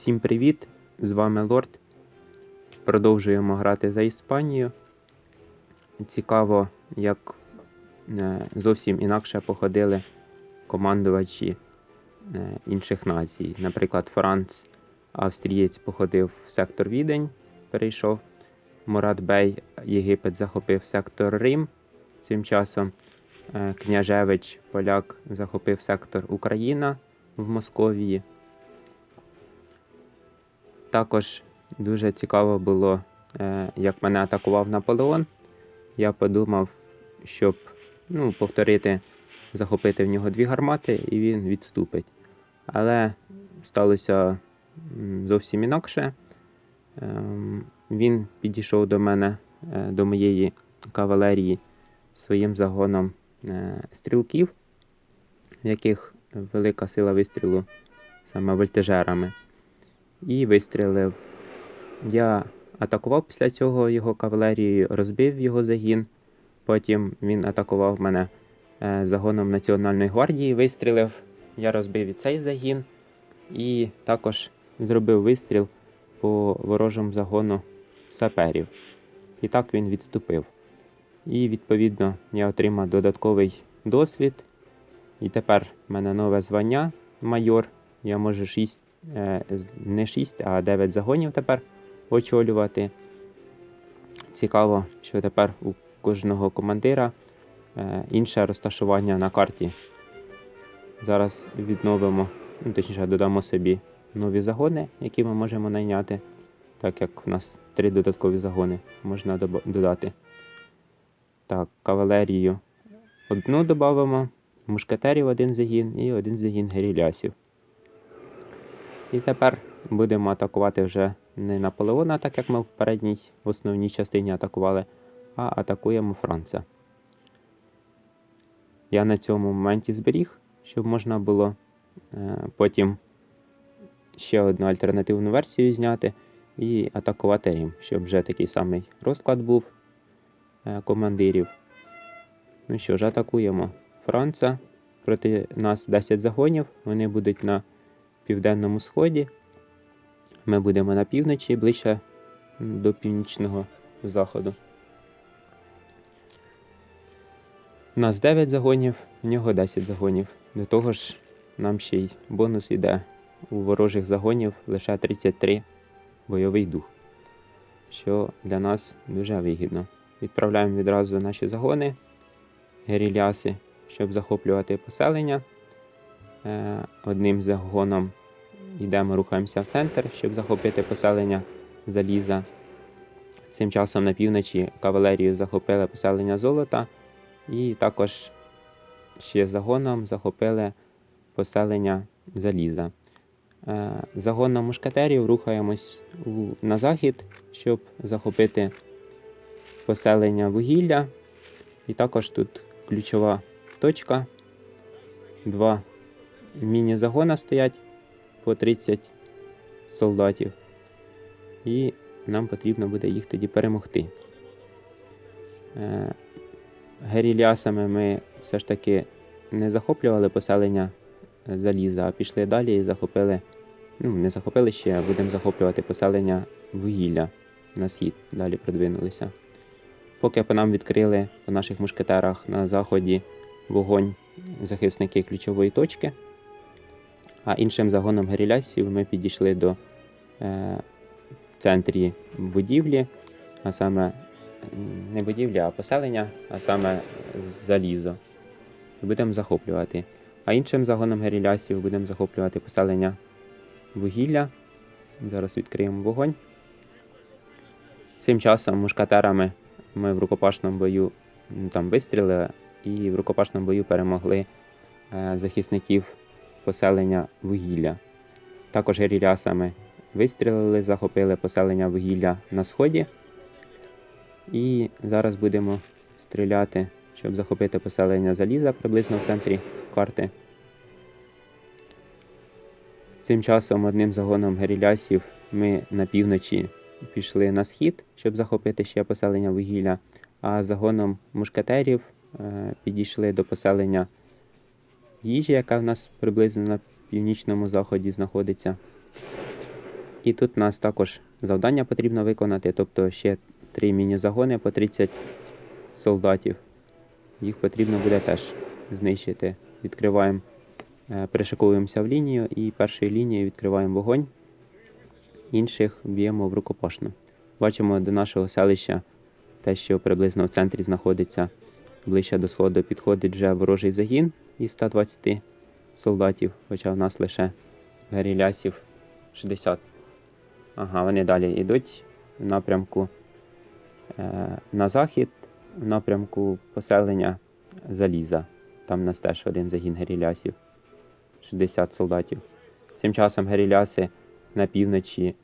Всім привіт! З вами Лорд. Продовжуємо грати за Іспанію. Цікаво, як е, зовсім інакше походили командувачі е, інших націй. Наприклад, Франц, австрієць, походив в сектор Відень, перейшов. Мурат Бей, Єгипет захопив сектор Рим. Цим часом е, Княжевич, поляк, захопив сектор Україна в Московії. Також дуже цікаво було, е, як мене атакував Наполеон. Я подумав, щоб ну, повторити, захопити в нього дві гармати, і він відступить. Але сталося зовсім інакше. Ем, Він підійшов до мене, е, до моєї кавалерії своїм загоном е, стрілків, в яких велика сила вистрілу саме вольтежерами і вистрілив. Я атакував після цього його кавалерією, розбив його загін. Потім він атакував мене е, загоном Національної гвардії, вистрілив. Я розбив і цей загін і також зробив вистріл по ворожому загону саперів. І так він відступив. І відповідно я отримав додатковий досвід. І тепер в мене нове звання майор. Я можу 6 е, з- не 6, а 9 загонів тепер очолювати. Цікаво, що тепер у кожного командира е, інше розташування на карті. Зараз відновимо, ну, точніше, додамо собі нові загони, які ми можемо найняти, так як в нас три додаткові загони можна додати. Так, кавалерію одну додамо, мушкетерів один загін і один загін герілясів. І тепер будемо атакувати вже не Наполеона, так як ми в передній в основній частині атакували, а атакуємо Франца. Я на цьому моменті зберіг, щоб можна було е, потім ще одну альтернативну версію зняти і атакувати Рим, щоб вже такий самий розклад був е, командирів. Ну що ж, атакуємо Франца. Проти нас 10 загонів. Вони будуть на південному сході. Ми будемо на півночі, ближче до північного заходу. У нас 9 загонів, в нього 10 загонів. До того ж, нам ще й бонус йде. У ворожих загонів лише 33 бойовий дух, що для нас дуже вигідно. Відправляємо відразу наші загони, геріляси, щоб захоплювати поселення. Е, Одним загоном йдемо, рухаємося в центр, щоб захопити поселення заліза. Цим часом на півночі кавалерію захопили поселення золота, і також ще загоном захопили поселення заліза. Е, Загоном мушкетерів рухаємось на захід, щоб захопити поселення вугілля. І також тут ключова точка. Два міні-загона стоять по 30 солдатів. І нам потрібно буде їх тоді перемогти. Е, Герілясами ми все ж таки не захоплювали поселення заліза, а пішли далі і захопили. Ну, не захопили ще, а будемо захоплювати поселення вугілля на схід. Далі продвинулися. Поки по нам відкрили по наших мушкетерах на заході вогонь захисники ключової точки. А іншим загоном герілясів ми підійшли до е, центрі будівлі, а саме не будівлі, а поселення, а саме залізо. І Будемо захоплювати. А іншим загоном герілясів будемо захоплювати поселення вугілля. Зараз відкриємо вогонь. Цим часом мушкатерами ми в рукопашному бою там вистрілили і в рукопашному бою перемогли е, захисників поселення вугілля. Також герілясами вистрілили, захопили поселення вугілля на сході. І зараз будемо стріляти, щоб захопити поселення заліза приблизно в центрі карти. Цим часом одним загоном герілясів ми на півночі пішли на схід, щоб захопити ще поселення вугілля, а загоном мушкетерів е, підійшли до поселення їжі, яка в нас приблизно на північному заході знаходиться. І тут нас також завдання потрібно виконати, тобто ще три міні-загони по 30 солдатів. Їх потрібно буде теж знищити. Відкриваємо, е, перешиковуємося в лінію і першою лінією відкриваємо вогонь. Інших б'ємо в рукопашну. Бачимо до нашого селища те, що приблизно в центрі знаходиться ближче до сходу, підходить вже ворожий загін із 120 солдатів, хоча в нас лише герілясів 60. Ага, вони далі йдуть в напрямку е, на захід, в напрямку поселення Заліза. Там в нас теж один загін герілясів, 60 солдатів. Цим часом геріляси на півночі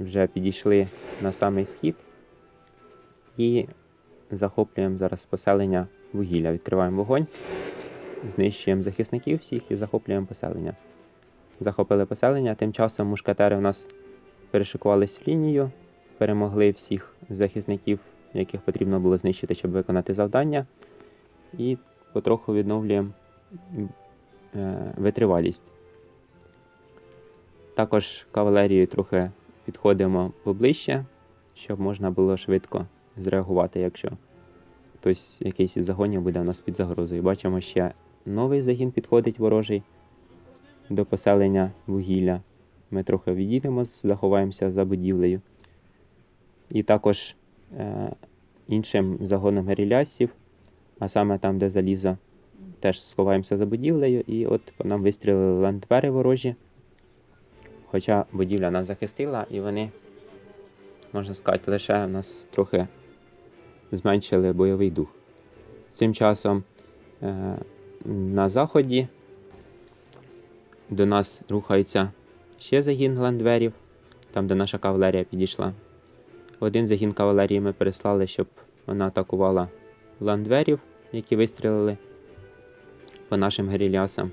вже підійшли на самий схід і захоплюємо зараз поселення вугілля. Відкриваємо вогонь, знищуємо захисників всіх і захоплюємо поселення. Захопили поселення. Тим часом мушкетери у нас перешикувались в лінію, перемогли всіх захисників, яких потрібно було знищити, щоб виконати завдання. І потроху відновлюємо е, витривалість. Також кавалерією трохи підходимо поближче, щоб можна було швидко зреагувати, якщо хтось якийсь із загонів буде у нас під загрозою. Бачимо, ще новий загін підходить ворожий до поселення вугілля. Ми трохи відійдемо, заховаємося за будівлею. І також е, іншим загоном герілясів, а саме там, де залізо, теж сховаємося за будівлею, і от нам вистрілили ландвери ворожі. Хоча будівля нас захистила, і вони, можна сказати, лише нас трохи зменшили бойовий дух. Цим часом е, на заході до нас рухається ще загін ландверів, там, де наша кавалерія підійшла. Один загін кавалерії ми переслали, щоб вона атакувала ландверів, які вистрілили по нашим герілясам.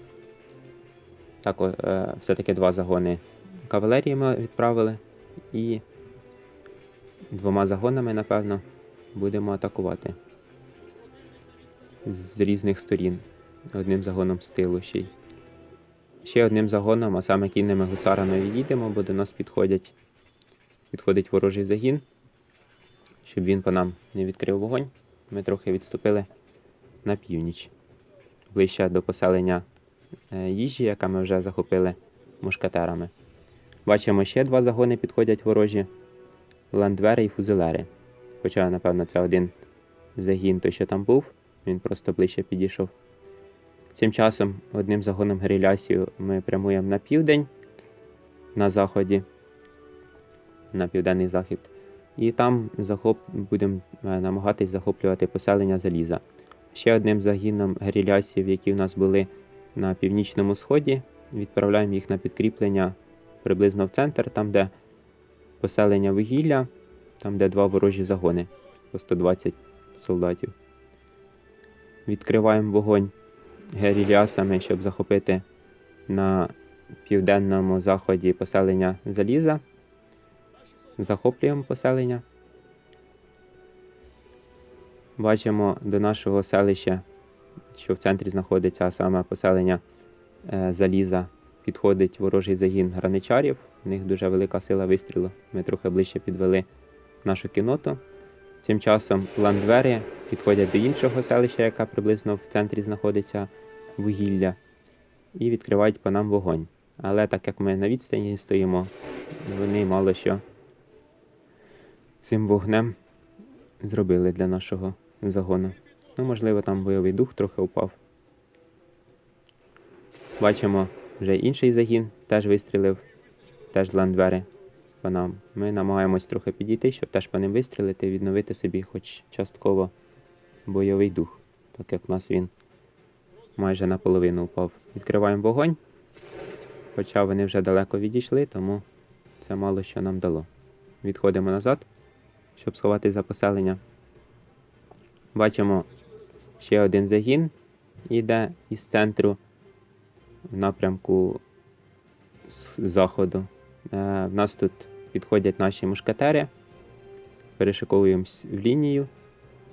Так, е, все-таки два загони кавалерії ми відправили і двома загонами, напевно, будемо атакувати з різних сторін. Одним загоном з тилу ще й. Ще одним загоном, а саме кінними гусарами відійдемо, бо до нас підходять, підходить ворожий загін, щоб він по нам не відкрив вогонь. Ми трохи відступили на північ, ближче до поселення е, їжі, яка ми вже захопили мушкетерами. Бачимо, ще два загони підходять ворожі ландвери і фузелери. Хоча, напевно, це один загін, той, що там був, він просто ближче підійшов. Цим часом одним загоном грилясів ми прямуємо на південь, на заході, на південний захід. І там захоп... будемо е, намагатись захоплювати поселення заліза. Ще одним загіном грілясів, які в нас були на північному сході, відправляємо їх на підкріплення приблизно в центр, там, де поселення вугілля, там, де два ворожі загони по 120 солдатів. Відкриваємо вогонь герілясами, щоб захопити на південному заході поселення заліза. Захоплюємо поселення. Бачимо до нашого селища, що в центрі знаходиться саме поселення е, заліза. Підходить ворожий загін граничарів. У них дуже велика сила вистрілу. Ми трохи ближче підвели нашу кіноту. Цим часом ландвери підходять до іншого селища, яка приблизно в центрі знаходиться вугілля, і відкривають по нам вогонь. Але так як ми на відстані стоїмо, вони мало що цим вогнем зробили для нашого загону. Ну, можливо, там бойовий дух трохи упав. Бачимо вже інший загін, теж вистрілив, теж ландвери по. Ми намагаємось трохи підійти, щоб теж по ним вистрілити і відновити собі хоч частково бойовий дух, так як у нас він майже наполовину впав. Відкриваємо вогонь, хоча вони вже далеко відійшли, тому це мало що нам дало. Відходимо назад, щоб сховати за поселення. Бачимо ще один загін іде із центру в напрямку з заходу. Е, В нас тут підходять наші мушкетери. Перешиковуємось в лінію,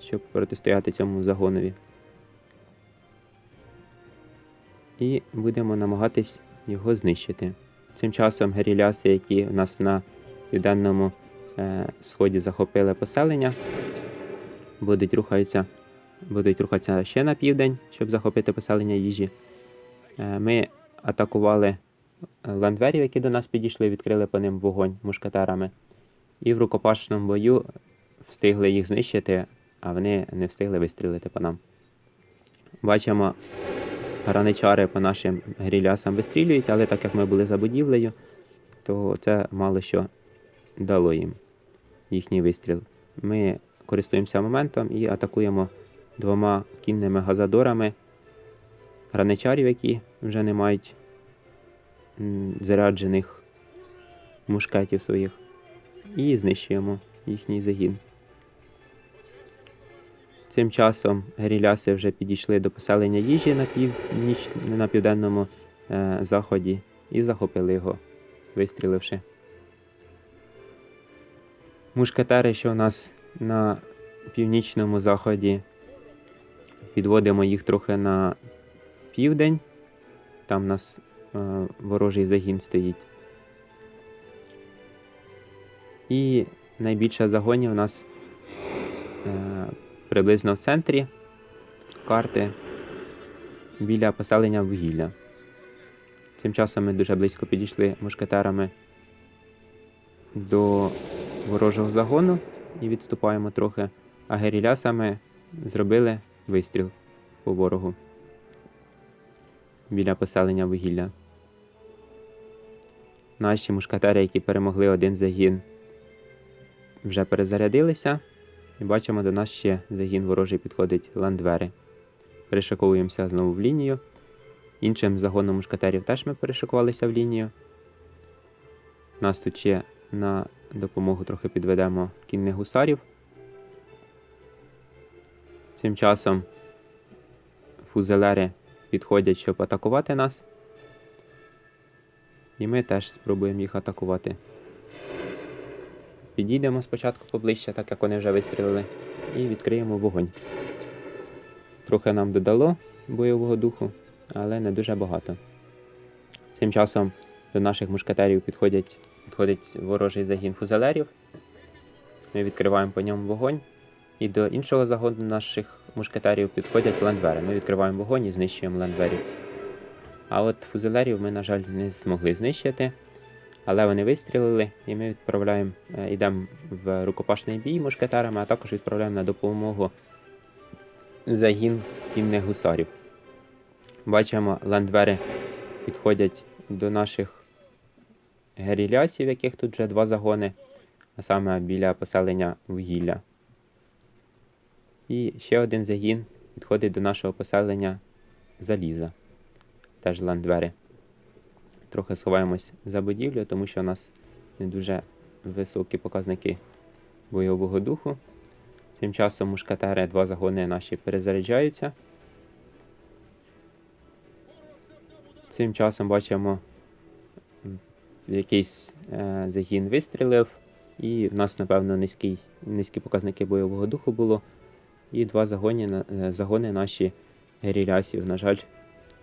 щоб протистояти цьому загонові. І будемо намагатись його знищити. Цим часом геріляси, які в нас на південному е, сході захопили поселення, будуть рухатися, будуть рухатися ще на південь, щоб захопити поселення їжі. Е, ми атакували ландверів, які до нас підійшли, відкрили по ним вогонь мушкетерами. І в рукопашному бою встигли їх знищити, а вони не встигли вистрілити по нам. Бачимо, граничари по нашим грілясам вистрілюють, але так як ми були за будівлею, то це мало що дало їм їхній вистріл. Ми користуємося моментом і атакуємо двома кінними газадорами граничарів, які вже не мають заряджених мушкетів своїх, і знищуємо їхній загін. Цим часом геріляси вже підійшли до поселення їжі на, північ... на південному е, заході і захопили його, вистріливши. Мушкетери, що у нас на північному заході, підводимо їх трохи на південь. Там у нас ворожий загін стоїть. І найбільше загонів у нас е, приблизно в центрі карти біля поселення вугілля. Цим часом ми дуже близько підійшли мушкетерами до ворожого загону і відступаємо трохи, а герілясами зробили вистріл по ворогу біля поселення вугілля. Наші мушкетери, які перемогли один загін, вже перезарядилися. І бачимо, до нас ще загін ворожий підходить ландвери. Перешиковуємося знову в лінію. Іншим загоном мушкетерів теж ми перешикувалися в лінію. Нас тут ще на допомогу трохи підведемо кінних гусарів. Цим часом фузелери підходять, щоб атакувати нас. І ми теж спробуємо їх атакувати. Підійдемо спочатку поближче, так як вони вже вистрілили, і відкриємо вогонь. Трохи нам додало бойового духу, але не дуже багато. Цим часом до наших мушкетерів підходять, підходить ворожий загін фузелерів. Ми відкриваємо по ньому вогонь. І до іншого загону наших мушкетерів підходять ландвери. Ми відкриваємо вогонь і знищуємо ландверів. А от фузелерів ми, на жаль, не змогли знищити. Але вони вистрілили, і ми відправляємо, е, йдемо в рукопашний бій мушкетерами, а також відправляємо на допомогу загін кінних гусарів. Бачимо, ландвери підходять до наших герілясів, яких тут вже два загони, а саме біля поселення вугілля. І ще один загін підходить до нашого поселення заліза. Теж ландвери. Трохи сховаємось за будівлю, тому що у нас не дуже високі показники бойового духу. Цим часом мушкетери, два загони наші перезаряджаються. Цим часом бачимо, якийсь е, загін вистрілив, і в нас, напевно, низький, низькі показники бойового духу було. І два загони, е, загони наші герілясів, на жаль,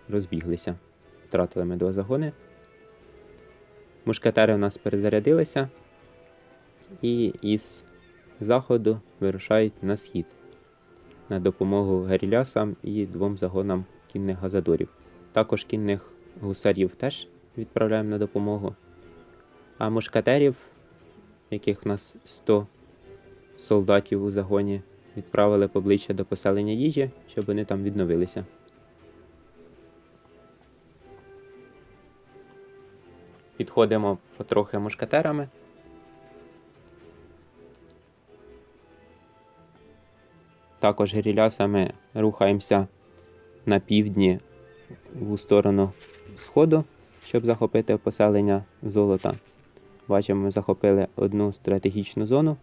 розбіглися. Втратили ми два загони. Мушкетери у нас перезарядилися і із заходу вирушають на схід на допомогу герілясам і двом загонам кінних газадорів. Також кінних гусарів теж відправляємо на допомогу. А мушкетерів, яких у нас 100 солдатів у загоні, відправили поближче до поселення їжі, щоб вони там відновилися. Підходимо потрохи мушкетерами. Також герілясами рухаємося на півдні у сторону сходу, щоб захопити поселення золота. Бачимо, ми захопили одну стратегічну зону.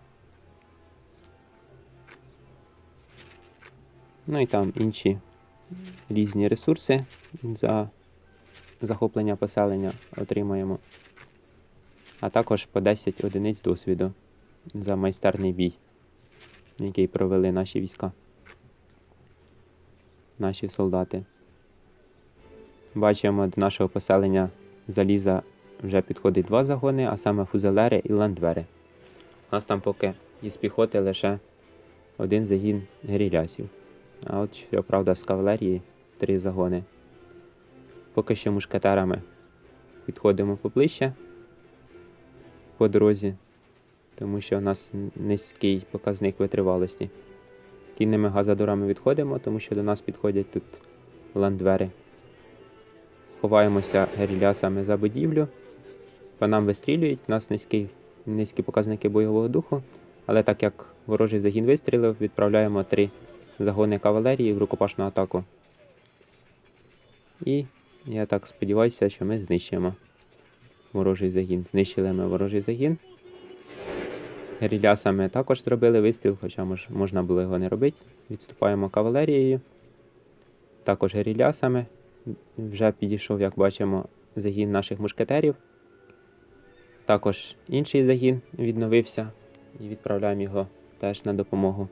Ну і там інші різні ресурси за захоплення поселення отримаємо. А також по 10 одиниць досвіду за майстерний бій, який провели наші війська, наші солдати. Бачимо, до нашого поселення заліза вже підходить два загони, а саме фузелери і ландвери. У нас там поки із піхоти лише один загін герілясів. А от, щоправда, з кавалерії три загони. Поки що мушкетерами підходимо поближче по дорозі, тому що у нас низький показник витривалості. Кінними газодорами відходимо, тому що до нас підходять тут ландвери. Ховаємося герілясами за будівлю. По нам вистрілюють, у нас низькі, низькі показники бойового духу. Але так як ворожий загін вистрілив, відправляємо три загони кавалерії в рукопашну атаку. І я так сподіваюся, що ми знищимо ворожий загін. Знищили ми ворожий загін. Герілясами також зробили вистріл, хоча мож, можна було його не робити. Відступаємо кавалерією. Також герілясами. Вже підійшов, як бачимо, загін наших мушкетерів. Також інший загін відновився і відправляємо його теж на допомогу.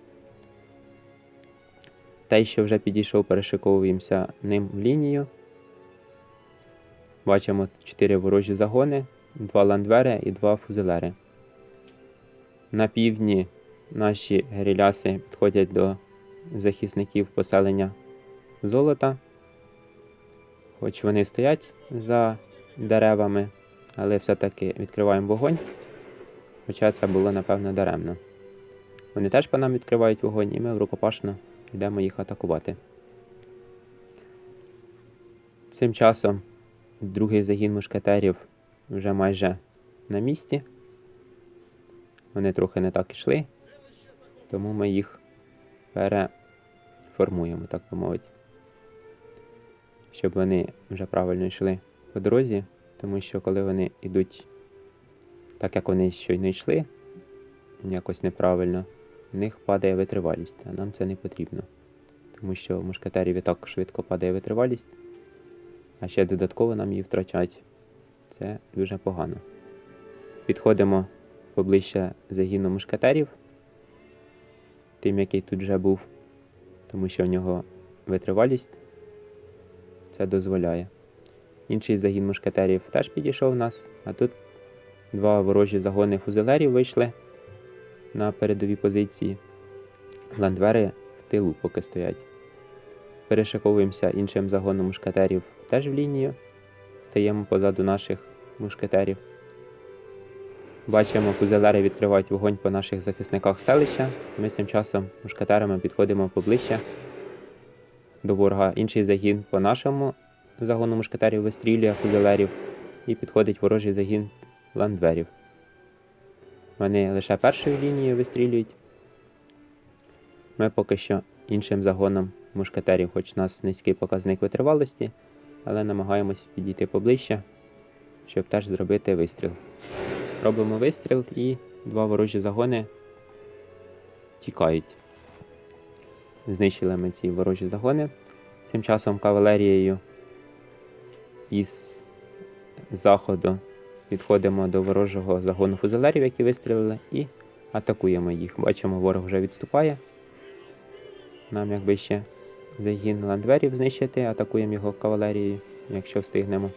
Той, що вже підійшов, перешиковуємося ним в лінію. Бачимо 4 ворожі загони, 2 ландвери і 2 фузелери. На півдні наші геріляси підходять до захисників поселення золота. Хоч вони стоять за деревами, але все-таки відкриваємо вогонь. Хоча це було, напевно, даремно. Вони теж по нам відкривають вогонь, і ми в рукопашно йдемо їх атакувати. Цим часом другий загін мушкетерів вже майже на місці. Вони трохи не так йшли, тому ми їх переформуємо, так би мовити. Щоб вони вже правильно йшли по дорозі, тому що коли вони йдуть так, як вони щойно йшли, якось неправильно, в них падає витривалість, а нам це не потрібно. Тому що в мушкетерів і так швидко падає витривалість, а ще додатково нам її втрачать. Це дуже погано. Підходимо поближче загіну мушкетерів, тим, який тут вже був, тому що в нього витривалість це дозволяє. Інший загін мушкетерів теж підійшов в нас, а тут два ворожі загони фузелерів вийшли на передові позиції. Ландвери в тилу поки стоять. Перешиковуємося іншим загоном мушкетерів теж в лінію. Стаємо позаду наших мушкетерів. Бачимо, фузелери відкривають вогонь по наших захисниках селища. Ми цим часом мушкетерами підходимо поближче до ворога. Інший загін по нашому загону мушкетерів вистрілює фузелерів і підходить ворожий загін ландверів. Вони лише першою лінією вистрілюють. Ми поки що іншим загоном мушкетерів, хоч у нас низький показник витривалості, але намагаємось підійти поближче, щоб теж зробити вистріл. Робимо вистріл і два ворожі загони тікають. Знищили ми ці ворожі загони. Цим часом кавалерією із заходу підходимо до ворожого загону фузелерів, які вистрілили, і атакуємо їх. Бачимо, ворог вже відступає. Нам якби ще загін ландверів знищити, атакуємо його кавалерією, якщо встигнемо.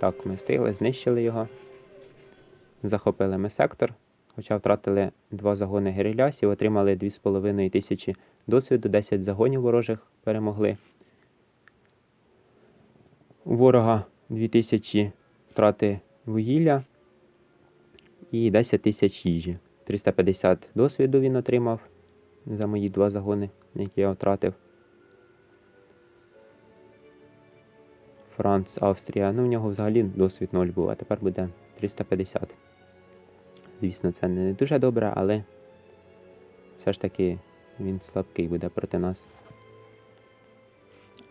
Так, ми встигли, знищили його. Захопили ми сектор, хоча втратили два загони герилясів, отримали 2,5 тисячі досвіду, 10 загонів ворожих перемогли. У ворога 2000 втрати вугілля і 10 тисяч їжі. 350 досвіду він отримав за мої два загони, які я втратив. Франц, Австрія. Ну, в нього взагалі досвід 0 був, а тепер буде 350. Звісно, це не дуже добре, але все ж таки він слабкий буде проти нас.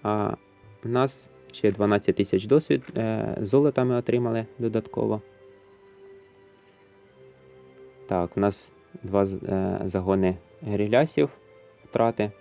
А в нас ще 12 тисяч досвід е, золота ми отримали додатково. Так, у нас два е, загони грилясів втрати.